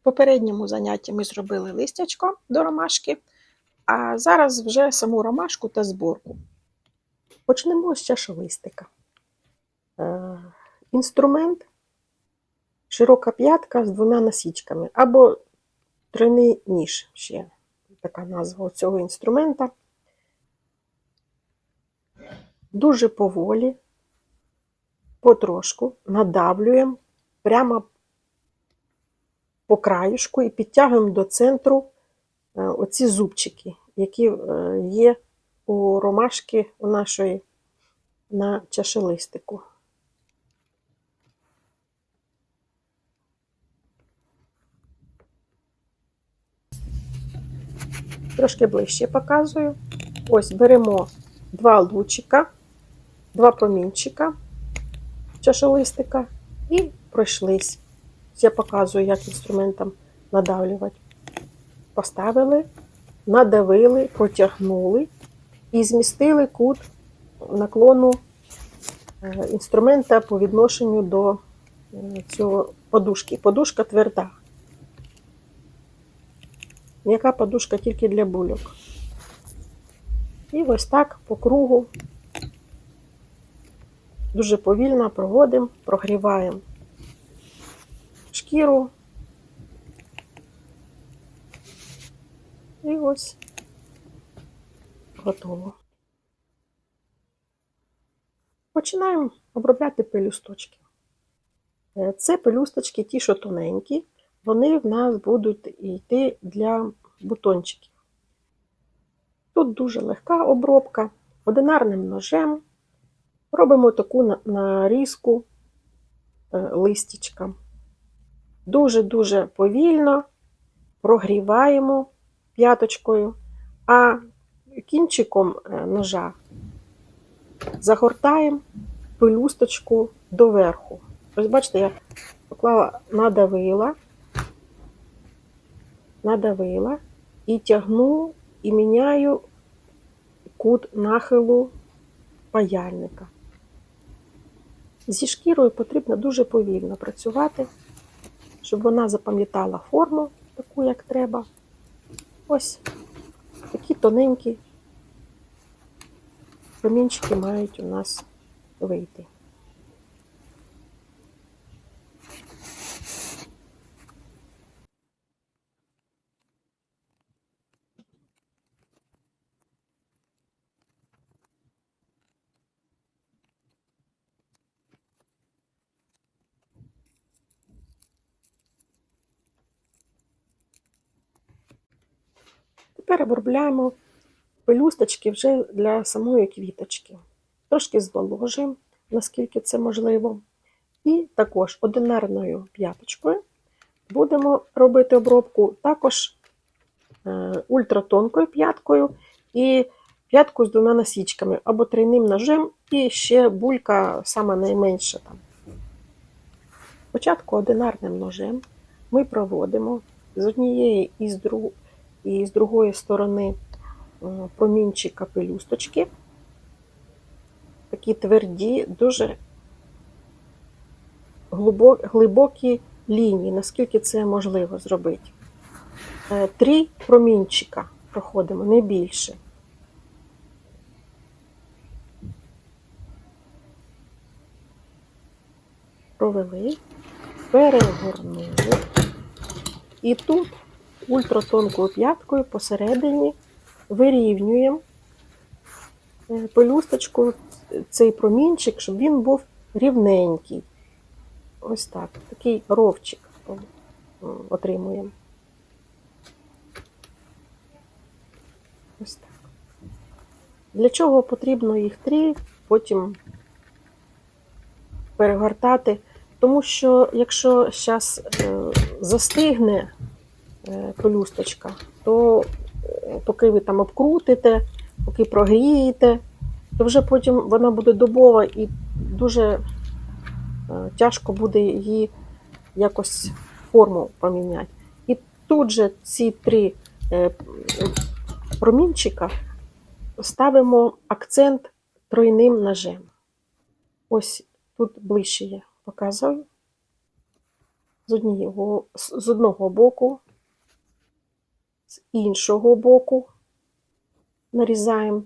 В попередньому занятті ми зробили листячко до ромашки, а зараз вже саму ромашку та зборку. Почнемо з чашолистика. Е, інструмент широка п'ятка з двома насічками, або тройний ніж ще така назва цього інструмента. Дуже поволі, потрошку надавлюємо прямо по краюшку і підтягуємо до центру е, оці зубчики, які е, є у ромашки у нашої на чашелистику. Трошки ближче показую. Ось беремо два лучика, два промінчика чашолистика і пройшлись. Я показую, як інструментом надавлювати. Поставили, надавили, протягнули і змістили кут наклону е, інструмента по відношенню до е, цього подушки. Подушка тверда. М'яка подушка тільки для бульок. І ось так по кругу дуже повільно проводимо, прогріваємо шкіру. І ось готово. Починаємо обробляти пелюсточки. Е, Це пелюсточки ті, що тоненькі, вони в нас будуть йти для бутончиків. Тут дуже легка обробка, одинарним ножем. Робимо таку нарізку е, листічка. Дуже-дуже повільно прогріваємо п'яточкою, а кінчиком е, ножа загортаємо пелюсточку доверху. Ось бачите, я поклала, надавила, надавила і тягну і міняю кут нахилу паяльника. Зі шкірою потрібно дуже повільно працювати, щоб вона запам'ятала форму, таку, як треба. Ось такі тоненькі промінчики мають у нас вийти. Тепер обробляємо пелюсточки вже для самої квіточки. Трошки зволожуємо, наскільки це можливо. І також одинарною п'яточкою будемо робити обробку також е, ультратонкою п'яткою і п'яткою з двома насічками або тройним ножем, і ще булька саме найменша. Там. Спочатку одинарним ножем ми проводимо з однієї і з, друг... і з другої сторони е, промінчика пелюсточки. Такі тверді, дуже глибокі лінії, наскільки це можливо зробити. Е, Три промінчика проходимо, не більше. Провели, перегорнули. І тут ультратонкою п'яткою посередині вирівнюємо е, пелюсточку цей промінчик, щоб він був рівненький. Ось так. Такий ровчик отримуємо. Ось так. Для чого потрібно їх три, потім перегортати. Тому що якщо зараз застигне е, пелюсточка, то е, поки ви там обкрутите, поки прогрієте, то вже потім вона буде дубова і дуже е, тяжко буде її якось форму поміняти. І тут же ці три е, промінчика ставимо акцент тройним ножем. Ось тут ближче я показую. з одного, з одного боку, з іншого боку нарізаємо,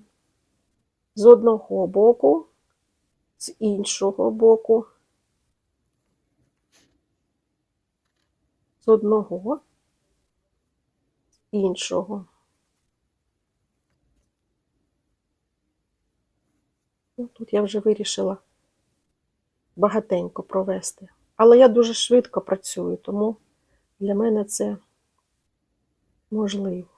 з одного боку, з іншого боку, з одного, з іншого. Ну, тут я вже вирішила багатенько провести. Але я дуже швидко працюю, тому для мене це можливо.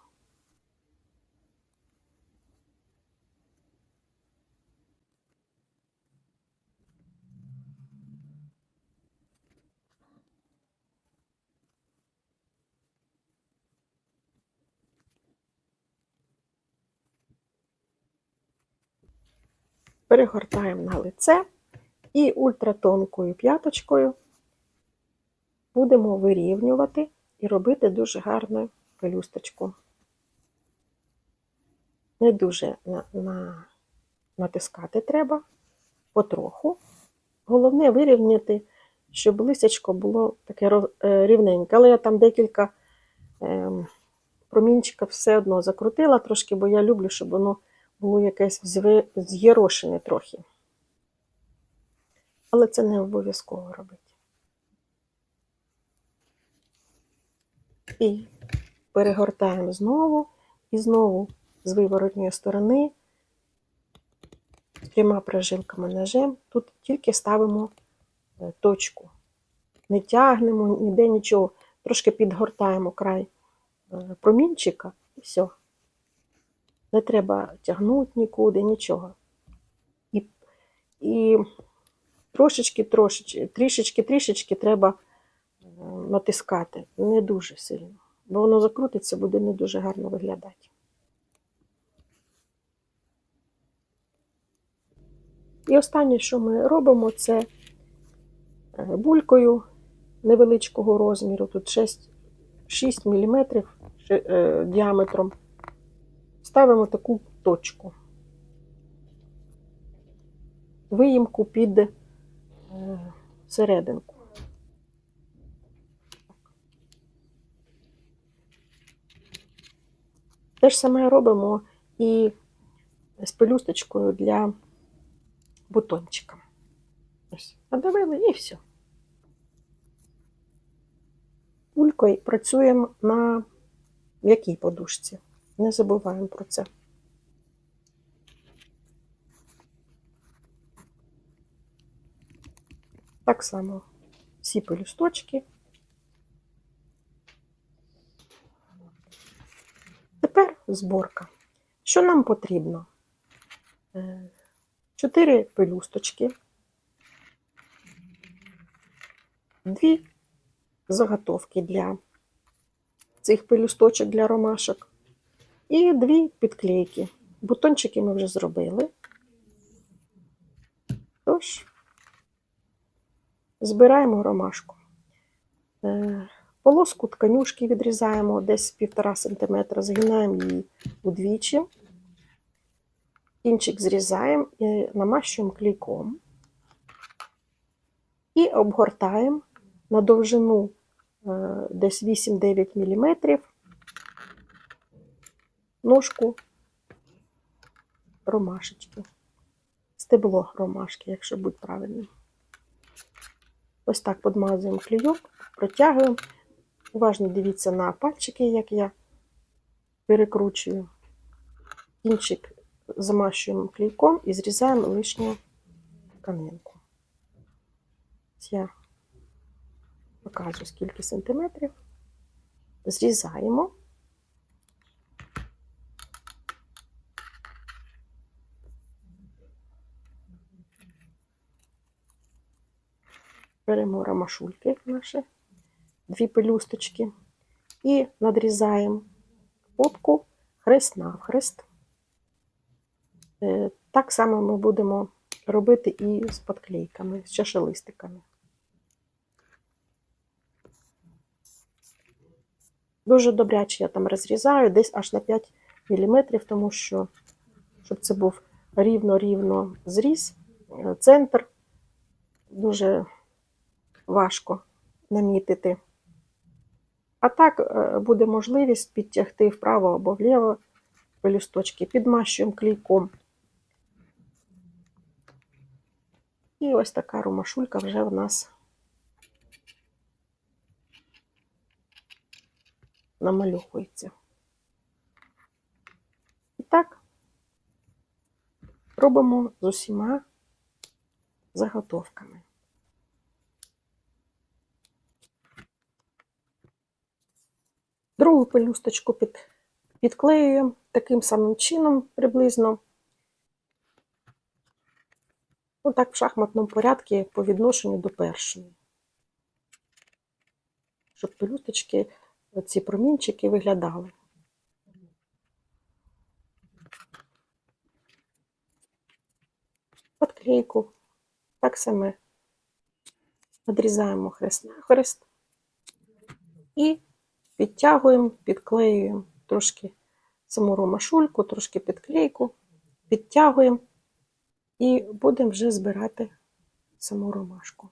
Перегортаємо на лице і ультратонкою п'яточкою будемо вирівнювати і робити дуже гарну пелюсточку. Не дуже на, на, натискати треба, потроху. Головне вирівняти, щоб лисячко було таке е, рівненьке. Але я там декілька ем, промінчика все одно закрутила трошки, бо я люблю, щоб воно було якесь з'єрошене трохи. Але це не обов'язково робити. І перегортаємо знову, і знову з виворотньої сторони з трьома прожилками ножем. Тут тільки ставимо е, точку. Не тягнемо ніде нічого. Трошки підгортаємо край е, промінчика і все. Не треба тягнути нікуди, нічого. І, і трошечки, трошечки, трішечки, трішечки треба е, натискати. Не дуже сильно. Бо воно закрутиться, буде не дуже гарно виглядати. І останнє, що ми робимо, це е, булькою невеличкого розміру, тут 6, 6 мм діаметром. Ставимо таку точку. Виїмку під е, серединку. Те ж саме робимо і з пелюсточкою для бутончика. Ось, надавили і все. Пулькою працюємо на м'якій подушці. Не забуваємо про це. Так само всі пелюсточки. Тепер зборка. Що нам потрібно? Е, Чотири пелюсточки, дві заготовки для цих пелюсточок для ромашок і дві підклейки. Бутончики ми вже зробили. Тож, збираємо ромашку. Полоску тканюшки відрізаємо десь 1,5 см, згинаємо її удвічі. Кінчик зрізаємо і намащуємо клейком. І обгортаємо на довжину е, десь 8-9 мм ножку ромашечки. Стебло ромашки, якщо будь правильним. Ось так подмазуємо клейок, протягуємо. Уважно дивіться на пальчики, як я перекручую. Кінчик замащуємо клейком і зрізаємо лишню тканинку. Я покажу, скільки сантиметрів. Зрізаємо. Беремо ромашульки наші, дві пелюсточки і надрізаємо попку хрест навхрест. Е, Так само ми будемо робити і з подклейками, з чашелистиками. Дуже добряче я там розрізаю, десь аж на 5 мм, тому що, щоб це був рівно-рівно зріз, е, центр дуже важко намітити. А так е, буде можливість підтягти вправо або вліво пелюсточки, підмащуємо клейком. І ось така ромашулька вже в нас намальовується. І так робимо з усіма заготовками. Другу пелюсточку під, підклеюємо таким самим чином приблизно. Отак в шахматному порядку по відношенню до першої. Щоб пелюсточки, ці промінчики виглядали. Подклейку. Так само відрізаємо хрест на хрест і підтягуємо, підклеюємо трошки саму ромашульку, трошки підклейку, підтягуємо і будемо вже збирати саму ромашку.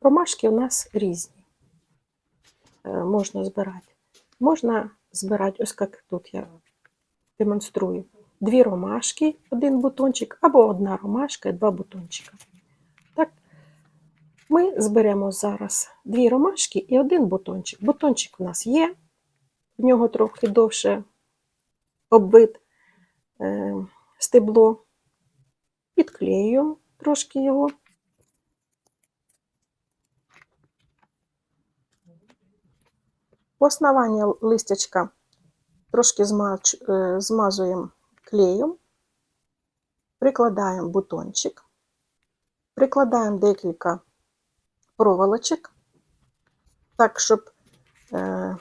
Ромашки у нас різні. Е, Можна збирати. Можна збирати, ось як тут я демонструю. Дві ромашки, один бутончик, або одна ромашка і два бутончика. Ми зберемо зараз дві ромашки і один бутончик. Бутончик у нас є, в нього трохи довше обвит е, стебло. Підклеюємо трошки його. В основанні листячка трошки е, змазуємо клеєм, прикладаємо бутончик, прикладаємо декілька проволочок, так, щоб е,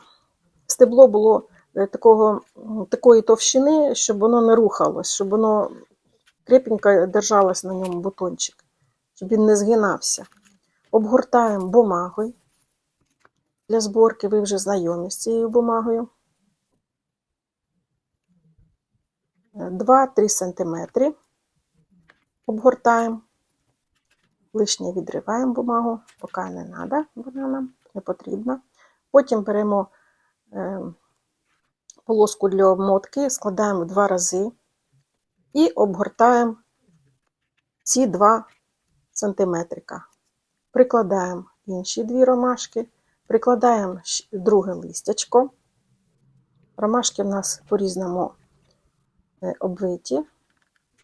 стебло було е, такого, такої товщини, щоб воно не рухалось, щоб воно крепенько держалось на ньому бутончик, щоб він не згинався. Обгортаємо бумагою. Для зборки ви вже знайомі з цією бумагою. 2-3 см. Обгортаємо. Лишнє відриваємо бумагу, поки не треба, вона нам не потрібна. Потім беремо е, полоску для обмотки, складаємо два рази і обгортаємо ці 2 см. Прикладаємо інші дві ромашки, прикладаємо друге листячко. Ромашки в нас по-різному е, обвиті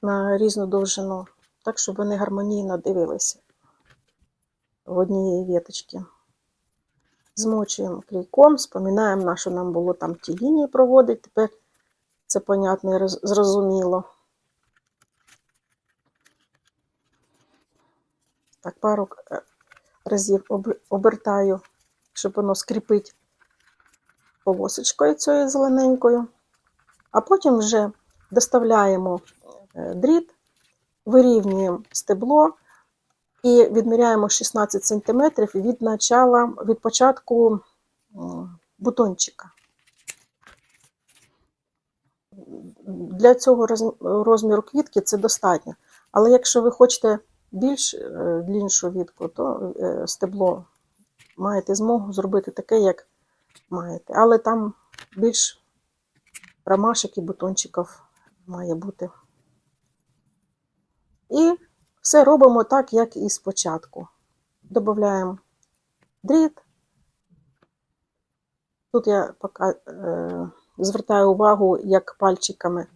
на різну довжину, так, щоб вони гармонійно дивилися в однієї віточки. Змочуємо клейком, споминаємо, на що нам було там ті лінії проводити. Тепер це понятно і зрозуміло. Так, пару е, разів обертаю, щоб воно скріпить полосочкою цією зелененькою. А потім вже доставляємо е, дріт, вирівнюємо стебло і відміряємо 16 см від начала, від початку бутончика. Для цього розміру квітки це достатньо. Але якщо ви хочете більш е, дліншу вітку, то е, стебло маєте змогу зробити таке, як маєте. Але там більш ромашок і бутончиків має бути. І все робимо так, як і спочатку. Додаємо дріт. Тут я пока, е, звертаю увагу, як пальчиками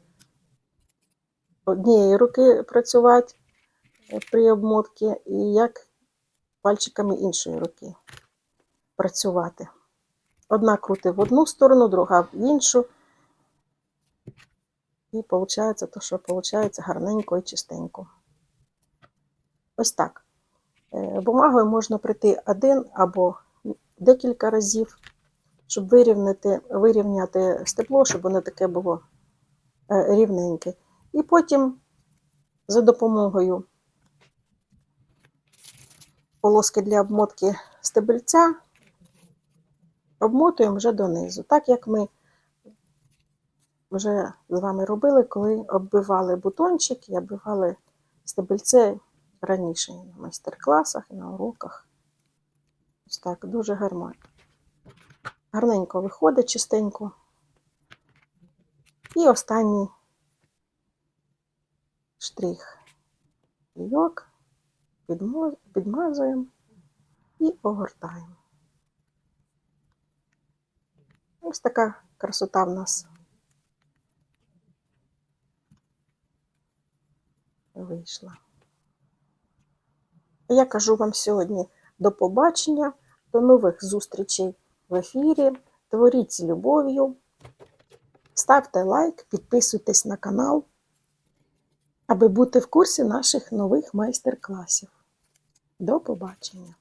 однієї руки працювати е, при обмотці, і як пальчиками іншої руки працювати. Одна крутить в одну сторону, друга в іншу. І виходить то, що виходить гарненько і чистенько. Ось так. Е, Бумагою можна прийти один або декілька разів, щоб вирівняти, вирівняти стебло, щоб воно таке було е, рівненьке. І потім за допомогою полоски для обмотки стебельця обмотуємо вже донизу. Так як ми вже з вами робили, коли оббивали бутончик і оббивали стебельце раніше і на майстер-класах, і на уроках. Ось так, дуже гарно. Гарненько виходить, чистенько. І останній штрих. Підмо- підмазуємо і огортаємо. Ось така красота в нас вийшла. Я кажу вам сьогодні до побачення, до нових зустрічей в ефірі. Творіть з любов'ю, ставте лайк, підписуйтесь на канал, аби бути в курсі наших нових майстер-класів. До побачення!